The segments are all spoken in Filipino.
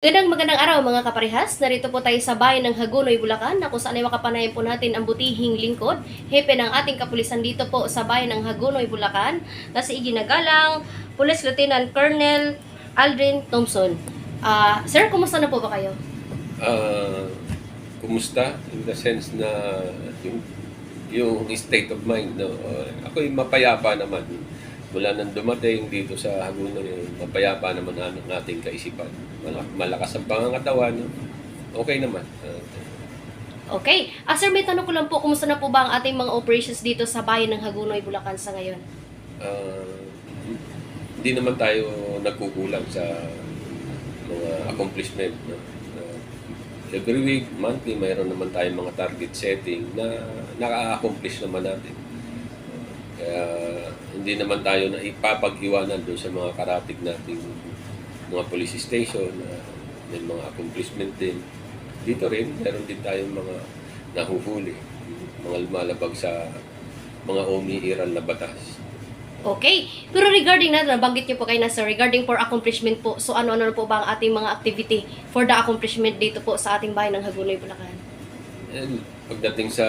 Magandang magandang araw mga kaparehas. Narito po tayo sa bayan ng Hagunoy, Bulacan na kung saan ay makapanayan po natin ang butihing lingkod. Hepe ng ating kapulisan dito po sa bayan ng Hagunoy, Bulacan na si Iginagalang, Police Lieutenant Colonel Aldrin Thompson. Ah, sir, kumusta na po ba kayo? Ah, kumusta in the sense na yung yung state of mind no uh, ako yung mapayapa naman mula nang dumating dito sa Hagunoy mapayapa naman ang ating kaisipan Malak- malakas ang pangangatawan okay naman Okay. Ah, sir, may tanong ko lang po, kumusta na po ba ang ating mga operations dito sa bayan ng Hagunoy, Bulacan sa ngayon? ah, hindi naman tayo nagkukulang sa mga accomplishment no? Ah, every week, monthly, mayroon naman tayong mga target setting na naka-accomplish naman natin. Kaya hindi naman tayo na ipapag-iwanan doon sa mga karatig nating mga police station na may mga accomplishment din. Dito rin, meron din tayong mga nahuhuli, mga lumalabag sa mga umiiral na batas. Okay. Pero regarding na, nabanggit niyo po kayo na sir, regarding for accomplishment po, so ano-ano po ba ang ating mga activity for the accomplishment dito po sa ating bayan ng Hagunoy, Bulacan? And pagdating sa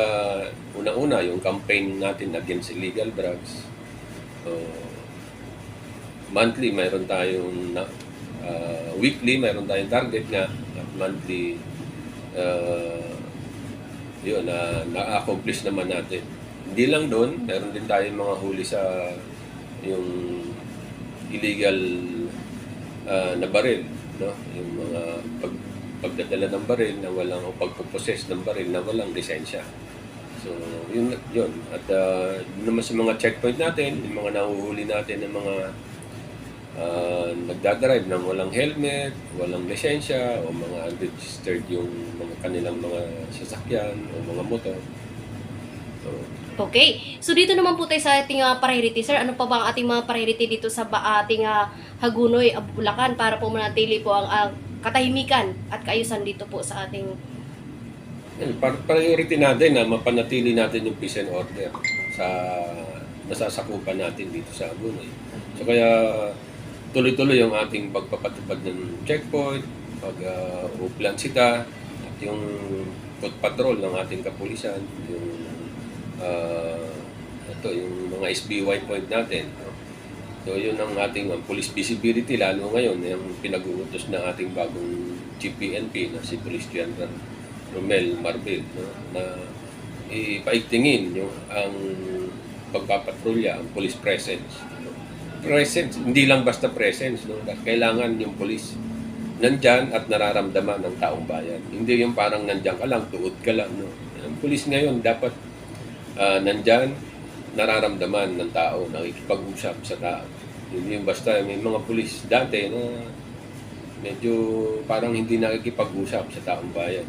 una-una, yung campaign natin against illegal drugs, uh, monthly mayroon tayong uh, weekly mayroon tayong target nga at monthly uh, yun na na-accomplish naman natin. Hindi lang doon, meron din tayong mga huli sa yung illegal uh, na baril, no? Yung mga pag pagdadala ng baril na walang o pagpuposes ng baril na walang lisensya. So, yun, yun. At uh, naman sa mga checkpoint natin, yung mga nahuhuli natin ng mga uh, nagdadrive ng walang helmet, walang lisensya, o mga unregistered yung mga kanilang mga sasakyan o mga motor. So, Okay. So dito naman po tayo sa ating uh, priority. Sir, ano pa ba ang ating mga priority dito sa ating uh, Hagunoy, Bulacan para po manatili po ang uh, katahimikan at kaayusan dito po sa ating Yan, priority natin na mapanatili natin yung peace and order sa nasasakupan natin dito sa Agunoy. So kaya tuloy-tuloy yung ating pagpapatupad ng checkpoint, pag uh, uplan sita, at yung foot patrol ng ating kapulisan, yung uh, ito, yung mga SBY point natin. So yun ang ating um, police visibility lalo ngayon yung pinag-uutos ng ating bagong GPNP na si Police General Romel Marbil no, na ipaigtingin yung ang pagpapatrolya, ang police presence. No. Presence, hindi lang basta presence, no. kailangan yung police nandyan at nararamdaman ng taong bayan. Hindi yung parang nandyan ka lang, tuod ka lang. No. Ang police ngayon dapat ah, nandyan, nararamdaman ng tao, nakikipag-usap sa tao. Hindi yung basta may mga pulis dati na medyo parang hindi nakikipag-usap sa taong bayan.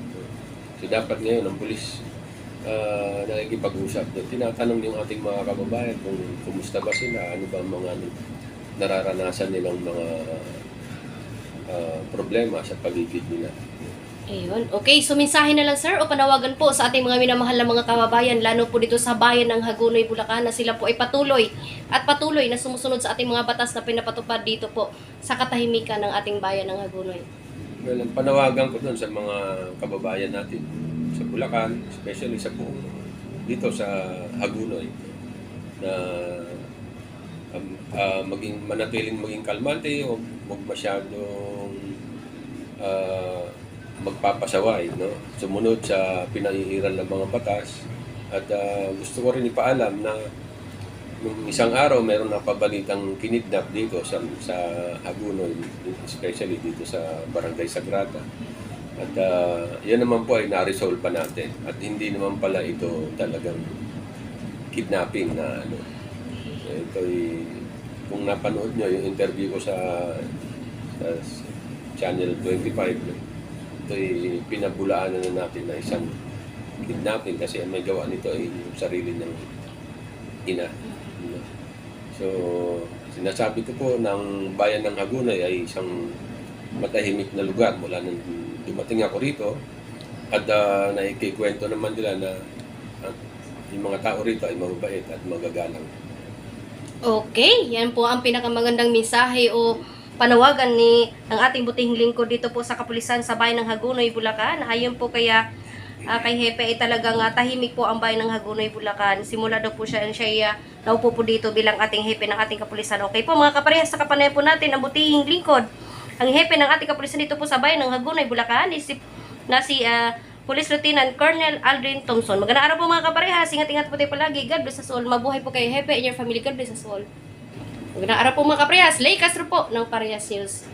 So dapat ngayon ang pulis uh, nakikipag-usap. Tinatanong yung ating mga kababayan kung kumusta ba sila, ano ba ang mga nararanasan nilang mga ah, problema sa paligid nila. Ayun. Okay, so mensahe na lang sir o panawagan po sa ating mga minamahal na mga kababayan, lalo po dito sa bayan ng Hagunoy, Bulacan, na sila po ay patuloy at patuloy na sumusunod sa ating mga batas na pinapatupad dito po sa katahimikan ng ating bayan ng Hagunoy. Well, ang panawagan ko doon sa mga kababayan natin sa Bulacan, especially sa buong dito sa Hagunoy na um, ah, maging manatiling maging kalmante o huwag masyadong ah, magpapasaway, no? Sumunod sa pinahihiran ng mga batas at ah, gusto ko rin ipaalam na nung isang araw meron na pabalitang kinidnap dito sa sa Hagunoy, especially dito sa Barangay Sagrada. At ah, yan naman po ay na-resolve pa natin. At hindi naman pala ito talagang kidnapping na ano. Ito ay, kung napanood nyo yung interview ko sa, sa Channel 25, no? Ito ay pinabulaanan na natin na isang kidnapping kasi ang may gawa nito ay yung sarili ng ina. So, sinasabi ko po ng bayan ng Hagunay ay isang matahimik na lugar mula nang dumating ako rito at uh, naikikwento naman nila na ah, yung mga tao rito ay mababait at magagalang. Okay, yan po ang pinakamagandang mensahe o panawagan ni ng ating butihing lingkod dito po sa kapulisan sa bayan ng Hagunoy, Bulacan. Ayon po kaya ah, kay Hepe ay talagang ah, tahimik po ang bayan ng Hagunoy, Bulacan. Simula daw po siya, siya ay, ah, naupo po dito bilang ating Hepe ng ating kapulisan. Okay po mga kaparehas, sa kapanayan po natin ang butihing lingkod. Ang Hepe ng ating kapulisan dito po sa bayan ng Hagunoy, Bulacan is si, na si ah, Police Lieutenant Colonel Aldrin Thompson. Magandang araw po mga kaparehas. Ingat-ingat po tayo palagi. God bless us all. Mabuhay po kayo, Hepe, and your family. God bless us all. Magandang araw po mga kaparehas. Lay Castro po ng Parehas News.